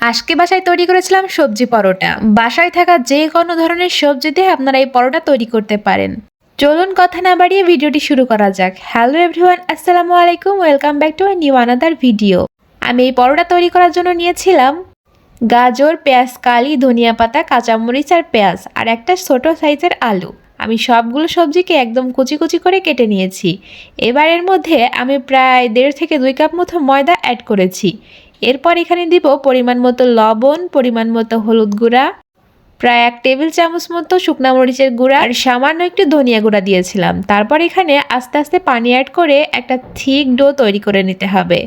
আজকে বাসায় তৈরি করেছিলাম সবজি পরোটা। বাসায় থাকা যে কোনো ধরনের সবজি দিয়ে আপনারা এই পরোটা তৈরি করতে পারেন। চলুন কথা না বাড়িয়ে ভিডিওটি শুরু করা যাক। হ্যালো এভরিওয়ান আসসালামু আলাইকুম welcome back to new another video আমি এই পরোটা তৈরি করার জন্য নিয়েছিলাম গাজর, পেঁয়াজ, কালি, ধনিয়া পাতা, কাঁচামরিচ আর পেঁয়াজ আর একটা ছোট সাইজের আলু। আমি সবগুলো সবজিকে একদম কুচি কুচি করে কেটে নিয়েছি। এবার এর মধ্যে আমি প্রায় দেড় থেকে দুই কাপ মতো ময়দা অ্যাড করেছি। এরপর এখানে দিব পরিমাণ মতো লবণ, পরিমাণ মতো হলুদ গুঁড়া, প্রায় এক টেবিল চামচ মতো শুকনা মরিচের গুঁড়া আর সামান্য একটু ধনিয়া গুঁড়া দিয়েছিলাম। তারপর এখানে আস্তে আস্তে পানি অ্যাড করে একটা থিক ডো তৈরি করে নিতে হবে।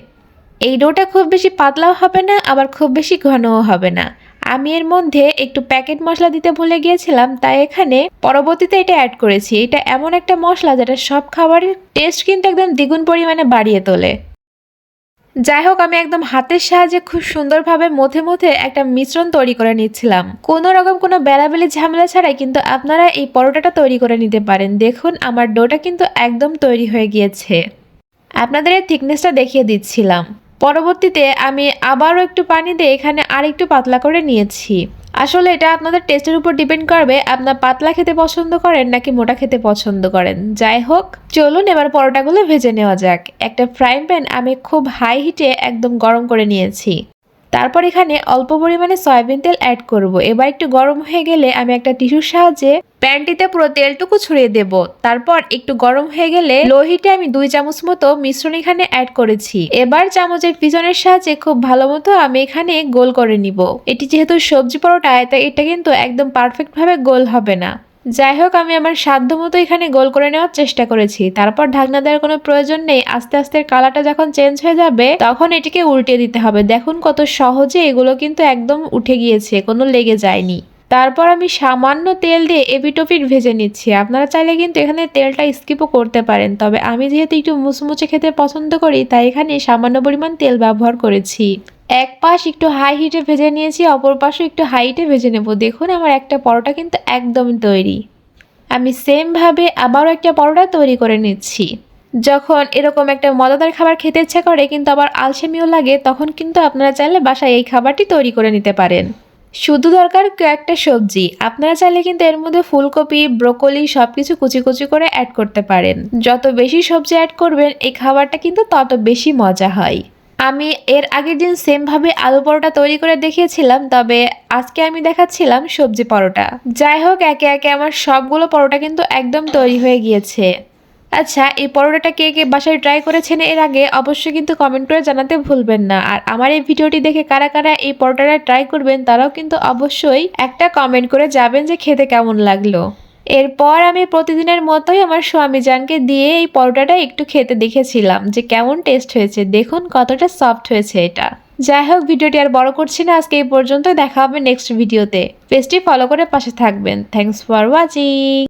এই ডোটা খুব বেশি পাতলাও হবে না, আবার খুব বেশি ঘনও হবে না। আমি এর মধ্যে একটু প্যাকেট মশলা দিতে ভুলে গিয়েছিলাম, তাই এখানে পরবর্তীতে এটা অ্যাড করেছি। এটা এমন একটা মশলা যেটা সব খাবারের টেস্ট কিন্তু একদম দ্বিগুণ পরিমাণে বাড়িয়ে তোলে। যাই হোক আমি একদম হাতের সাহায্যে খুব সুন্দরভাবে মধ্যে মধ্যে একটা মিশ্রণ তৈরি করে নিচ্ছিলাম। কোনো রকম কোনো বেলাবেলি ঝামেলা ছাড়াই কিন্তু আপনারা এই পরোটাটা তৈরি করে নিতে পারেন। দেখুন, আমার ডোটা কিন্তু একদম তৈরি হয়ে গিয়েছে। আপনাদের এই থিকনেসটা দেখিয়ে দিচ্ছিলাম। পরবর্তীতে আমি আবারও একটু পানি দিয়ে এখানে আরেকটু পাতলা করে নিয়েছি। আসলে এটা আপনাদের টেস্টের উপর ডিপেন্ড করবে, আপনার পাতলা খেতে পছন্দ করেন নাকি মোটা খেতে পছন্দ করেন। যাই হোক, চলুন এবার পরোটাগুলো ভেজে নেওয়া যাক। একটা ফ্রাইং প্যান আমি খুব হাই হিটে একদম গরম করে নিয়েছি। তারপর এখানে অল্প পরিমাণে সয়াবিন তেল অ্যাড করব। এবার একটু গরম হয়ে গেলে আমি একটা টিস্যুর সাহায্যে প্যানটিতে পুরো তেলটুকু ছড়িয়ে দেব। তারপর একটু গরম হয়ে গেলে লো হিটে আমি দুই চামচ মতো মিশ্রণ এখানে অ্যাড করেছি। এবার চামচের পিছনের সাহায্যে খুব ভালো মতো আমি এখানে গোল করে নিব। এটি যেহেতু সবজি পরোটা, তাই এটা কিন্তু একদম পারফেক্ট ভাবে গোল হবে না। যাই হোক, আমি আমার সাধ্য মতো এখানে গোল করে নেওয়ার চেষ্টা করেছি। তারপর ঢাকনা দেওয়ার কোনো প্রয়োজন নেই। আস্তে আস্তে কালারটা যখন চেঞ্জ হয়ে যাবে, তখন এটিকে উল্টে দিতে হবে। দেখুন কত সহজে এগুলো কিন্তু একদম উঠে গিয়েছে, কোনো লেগে যায়নি। তারপর আমি সামান্য তেল দিয়ে এপিটোপিট ভেজে নিচ্ছি। আপনারা চাইলে কিন্তু এখানে তেলটা স্কিপও করতে পারেন। তবে আমি যেহেতু একটু মুচমুচে খেতে পছন্দ করি, তাই এখানে সামান্য পরিমাণ তেল ব্যবহার করেছি। এক পাশ একটু হাই হিটে ভেজে নিয়েছি, অপর পাশে একটু হাইটে ভেজে নেব। দেখুন আমার একটা পরোটা কিন্তু একদম তৈরি। আমি সেমভাবে আবারও একটা পরোটা তৈরি করে নিচ্ছি। যখন এরকম একটা মজাদার খাবার খেতে ইচ্ছা করে, কিন্তু আবার আলসেমিও লাগে, তখন কিন্তু আপনারা চাইলে বাসায় এই খাবারটি তৈরি করে নিতে পারেন। শুধু দরকার কয়েকটা সবজি। আপনারা চাইলে কিন্তু এর মধ্যে ফুলকপি, ব্রোকলি সব কিছু কুচি কুচি করে অ্যাড করতে পারেন। যত বেশি সবজি অ্যাড করবেন, এই খাবারটা কিন্তু তত বেশি মজা হয়। আমি এর আগের দিন সেমভাবে আলু পরোটা তৈরি করে দেখিয়েছিলাম, তবে আজকে আমি দেখাচ্ছিলাম সবজি পরোটা। যাই হোক, একে একে আমার সবগুলো পরোটা কিন্তু একদম তৈরি হয়ে গিয়েছে। আচ্ছা এই পরোটাটা কে কে বাসায় ট্রাই করেছেন এর আগে অবশ্যই কিন্তু কমেন্ট করে জানাতে ভুলবেন না। আর আমার এই ভিডিওটি দেখে কারা কারা এই পরোটাটা ট্রাই করবেন, তারাও কিন্তু অবশ্যই একটা কমেন্ট করে যাবেন যে খেতে কেমন লাগল। এরপর আমি প্রতিদিনের মতোই আমার স্বামী জানকে দিয়ে এই পরোটাটা একটু খেতে দেখেছিলাম যে কেমন টেস্ট হয়েছে। দেখুন কতটা সফট হয়েছে এটা। যাই হোক, ভিডিওটি আর বড় করছি না। আজকে এই পর্যন্ত দেখা হবে নেক্সট ভিডিওতে পেজটি ফলো করে পাশে থাকবেন। Thanks for watching